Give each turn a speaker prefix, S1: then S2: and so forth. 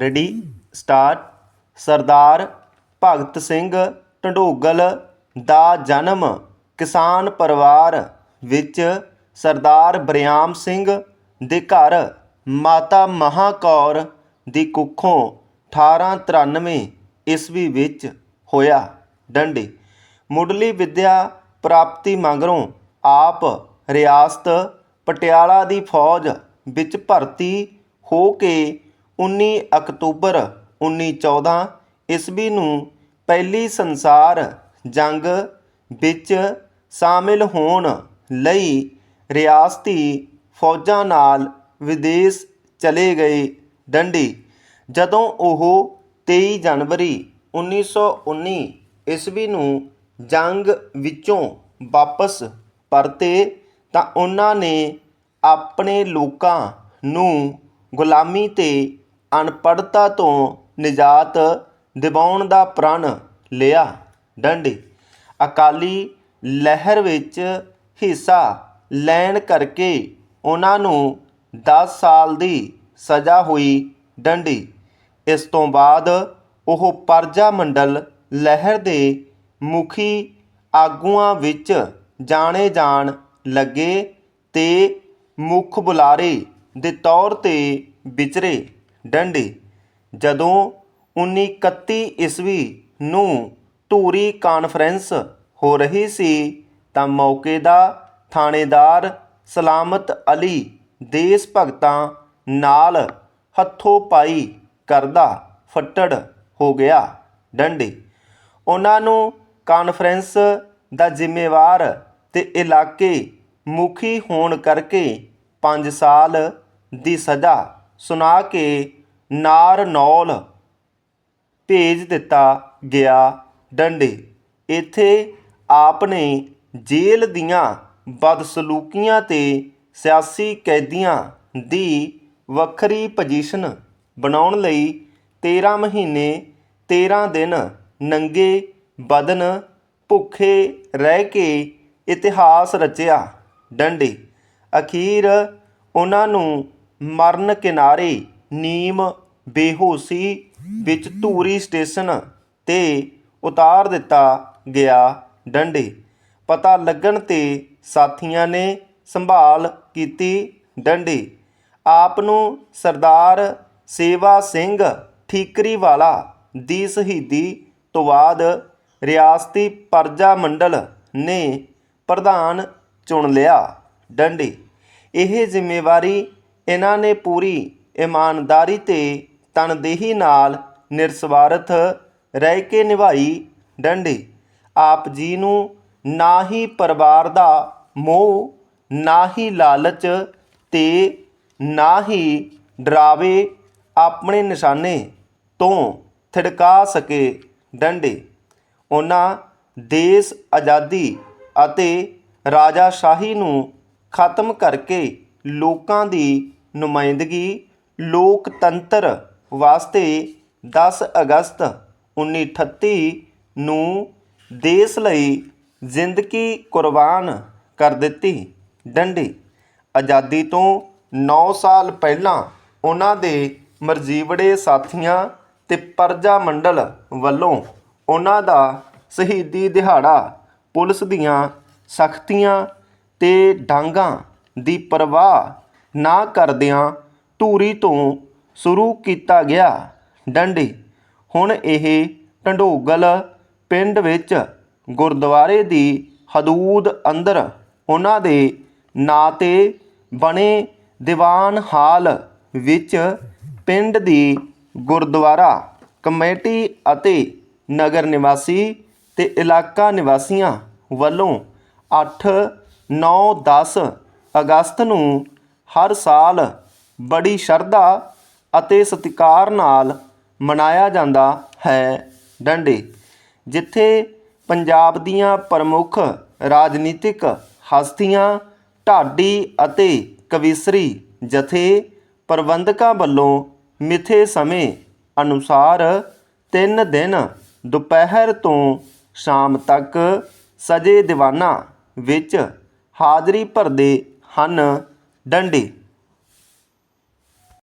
S1: Ready ਸਟਾਰ ਸਰਦਾਰ ਭਗਤ ਸਿੰਘ ਢੰਡੋਗਲ ਦਾ ਜਨਮ ਕਿਸਾਨ ਪਰਿਵਾਰ ਵਿੱਚ ਸਰਦਾਰ ਬਰਿਆਮ ਸਿੰਘ ਦੇ ਘਰ ਮਾਤਾ ਮਹਾਕੌਰ ਦੀ ਕੁੱਖੋਂ 1893 ਈਸਵੀ ਵਿੱਚ ਹੋਇਆ ਡੰਡੀ। ਮੁੱਢਲੀ ਵਿੱਦਿਆ ਪ੍ਰਾਪਤੀ ਮਗਰੋਂ ਆਪ ਰਿਆਸਤ ਪਟਿਆਲਾ ਦੀ ਫੌਜ ਵਿੱਚ ਭਰਤੀ ਹੋ ਕੇ 19 ਅਕਤੂਬਰ 1914 ਈਸਵੀ ਨੂੰ ਪਹਿਲੀ ਸੰਸਾਰ ਜੰਗ ਵਿੱਚ ਸ਼ਾਮਿਲ ਹੋਣ ਲਈ ਰਿਆਸਤੀ ਫੌਜਾਂ ਨਾਲ ਵਿਦੇਸ਼ ਚਲੇ ਗਏ ਡੰਡੀ। ਜਦੋਂ ਉਹ 23 ਜਨਵਰੀ 1919 ਈਸਵੀ ਨੂੰ ਜੰਗ ਵਿੱਚੋਂ ਵਾਪਸ ਪਰਤੇ ਤਾਂ ਉਹਨਾਂ ਨੇ ਆਪਣੇ ਲੋਕਾਂ ਨੂੰ ਗੁਲਾਮੀ ਤੇ ਅਨਪੜ੍ਹਤਾ ਤੋਂ ਨਿਜਾਤ ਦਿਵਾਉਣ ਦਾ ਪ੍ਰਣ ਲਿਆ। ਡੰਡੀ, ਅਕਾਲੀ ਲਹਿਰ ਵਿੱਚ ਹਿੱਸਾ ਲੈਣ ਕਰਕੇ ਉਹਨਾਂ ਨੂੰ 10 ਸਾਲ ਦੀ ਸਜ਼ਾ ਹੋਈ ਡੰਡੀ। ਇਸ ਤੋਂ ਬਾਅਦ ਉਹ ਪਰਜਾ ਮੰਡਲ ਲਹਿਰ ਦੇ ਮੁਖੀ ਆਗੂਆਂ ਵਿੱਚ ਜਾਣੇ ਜਾਣ ਲੱਗੇ ਤੇ ਮੁੱਖ ਬੁਲਾਰੇ ਦੇ ਤੌਰ ਤੇ ਵਿਚਰੇ। ਡੰਡੀ। ਜਦੋਂ 1931 ਈਸਵੀ ਨੂੰ ਧੂਰੀ ਕਾਨਫਰੰਸ ਹੋ ਰਹੀ ਸੀ, ਤਾਂ ਮੌਕੇ ਦਾ ਥਾਣੇਦਾਰ ਸਲਾਮਤ ਅਲੀ ਦੇਸ਼ ਭਗਤਾਂ ਨਾਲ ਹੱਥੋਂ ਪਾਈ ਕਰਦਾ ਫੱਟੜ ਹੋ ਗਿਆ ਡੰਡੀ। ਉਹਨਾਂ ਨੂੰ ਕਾਨਫਰੰਸ ਦਾ ਜ਼ਿੰਮੇਵਾਰ ਤੇ ਇਲਾਕੇ ਮੁਖੀ ਹੋਣ ਕਰਕੇ 5 ਸਾਲ ਦੀ ਸਜ਼ਾ ਸੁਣਾ ਕੇ ਨਾਰਨੌਲ ਭੇਜ ਦਿੱਤਾ ਗਿਆ ਡੰਡੇ। ਇੱਥੇ ਆਪ ਨੇ ਜੇਲ੍ਹ ਦੀਆਂ ਬਦਸਲੂਕੀਆਂ ਤੇ ਸਿਆਸੀ ਕੈਦੀਆਂ ਦੀ ਵੱਖਰੀ ਪੋਜੀਸ਼ਨ ਬਣਾਉਣ ਲਈ 13 ਮਹੀਨੇ 13 ਦਿਨ ਨੰਗੇ ਬਦਨ ਭੁੱਖੇ ਰਹਿ ਕੇ ਇਤਿਹਾਸ ਰਚਿਆ ਡੰਡੇ। ਅਖੀਰ ਉਹਨਾਂ ਨੂੰ ਮਰਨ ਕਿਨਾਰੇ ਨੀਮ ਬੇਹੋਸ਼ੀ ਵਿੱਚ ਧੂਰੀ ਸਟੇਸ਼ਨ ਤੇ ਉਤਾਰ ਦਿੱਤਾ ਗਿਆ ਡੰਡੇ। ਪਤਾ ਲੱਗਣ ਤੇ ਸਾਥੀਆਂ ਨੇ ਸੰਭਾਲ ਕੀਤੀ ਡੰਡੀ। ਆਪ ਨੂੰ ਸਰਦਾਰ ਸੇਵਾ ਸਿੰਘ ਠੀਕਰੀ ਵਾਲਾ ਦੀ ਸ਼ਹੀਦੀ ਤੋਂ ਬਾਅਦ ਰਿਆਸਤੀ ਪਰਜਾ ਮੰਡਲ ਨੇ ਪ੍ਰਧਾਨ ਚੁਣ ਲਿਆ ਡੰਡੇ। ਇਹ ਜ਼ਿੰਮੇਵਾਰੀ ਇਹਨਾਂ ਨੇ ਪੂਰੀ ਇਮਾਨਦਾਰੀ ਤੇ ਤਨਦੇਹੀ ਨਾਲ ਨਿਰਸਵਾਰਥ ਰਹਿ ਕੇ ਨਿਭਾਈ ਡੰਡੀ। ਆਪ ਜੀ ਨੂੰ ਨਾ ਹੀ ਪਰਿਵਾਰ ਦਾ ਮੋਹ, ਨਾ ਹੀ ਲਾਲਚ ਤੇ ਨਾ ਹੀ ਡਰਾਵੇ ਆਪਣੇ ਨਿਸ਼ਾਨੇ ਤੋਂ ਥਿੜਕਾ ਸਕੇ ਡੰਡੇ। ਉਹਨਾਂ ਦੇਸ਼ ਆਜ਼ਾਦੀ ਅਤੇ ਰਾਜਾਸ਼ਾਹੀ ਨੂੰ ਖਤਮ ਕਰਕੇ ਲੋਕਾਂ ਦੀ ਨੁਮਾਇੰਦਗੀ ਲੋਕਤੰਤਰ ਵਾਸਤੇ ਦਸ ਅਗਸਤ 1938 ਨੂੰ ਦੇਸ਼ ਲਈ ਜ਼ਿੰਦਗੀ ਕੁਰਬਾਨ ਕਰ ਦਿੱਤੀ ਡੰਡੀ। ਆਜ਼ਾਦੀ ਤੋਂ ਨੌ ਸਾਲ ਪਹਿਲਾਂ ਉਹਨਾਂ ਦੇ ਮਰਜੀਵੜੇ ਸਾਥੀਆਂ ਤੇ ਪਰਜਾ ਮੰਡਲ ਵੱਲੋਂ ਉਹਨਾਂ ਦਾ ਸ਼ਹੀਦੀ ਦਿਹਾੜਾ ਪੁਲਿਸ ਦੀਆਂ ਸਖਤੀਆਂ ਤੇ ਡਾਂਗਾਂ ਦੀ ਪਰਵਾਹ ਨਾ ਕਰਦਿਆਂ ਧੂਰੀ ਤੋਂ ਸ਼ੁਰੂ ਕੀਤਾ ਗਿਆ। ਡੰਡੀ। ਹੁਣ ਇਹ ਢੰਡੋਗਲ ਪਿੰਡ ਵਿੱਚ ਗੁਰਦੁਆਰੇ ਦੀ ਹਦੂਦ ਅੰਦਰ ਉਹਨਾਂ ਦੇ ਨਾਂ ਤੇ ਬਣੇ ਦੀਵਾਨ ਹਾਲ ਵਿੱਚ ਪਿੰਡ ਦੀ ਗੁਰਦੁਆਰਾ, ਕਮੇਟੀ ਅਤੇ ਨਗਰ ਨਿਵਾਸੀ ਤੇ ਇਲਾਕਾ ਨਿਵਾਸੀਆਂ ਵੱਲੋਂ 8 9 10 ਅਗਸਤ ਨੂੰ ਹਰ ਸਾਲ ਬੜੀ ਸ਼ਰਧਾ ਅਤੇ ਸਤਿਕਾਰ ਨਾਲ ਮਨਾਇਆ ਜਾਂਦਾ ਹੈ ਡੰਡੇ, ਜਿੱਥੇ ਪੰਜਾਬ ਦੀਆਂ ਪ੍ਰਮੁੱਖ ਰਾਜਨੀਤਿਕ ਹਸਤੀਆਂ, ਢਾਡੀ ਅਤੇ ਕਵਿਸਰੀ ਜਥੇ ਪ੍ਰਬੰਧਕਾਂ ਵੱਲੋਂ ਮਿਥੇ ਸਮੇਂ ਅਨੁਸਾਰ 3 ਦਿਨ ਦੁਪਹਿਰ ਤੋਂ ਸ਼ਾਮ ਤੱਕ ਸਜੇ ਦੀਵਾਨਾਂ ਵਿੱਚ ਹਾਜ਼ਰੀ ਭਰਦੇ ਹਨ। ਡੰਡੀ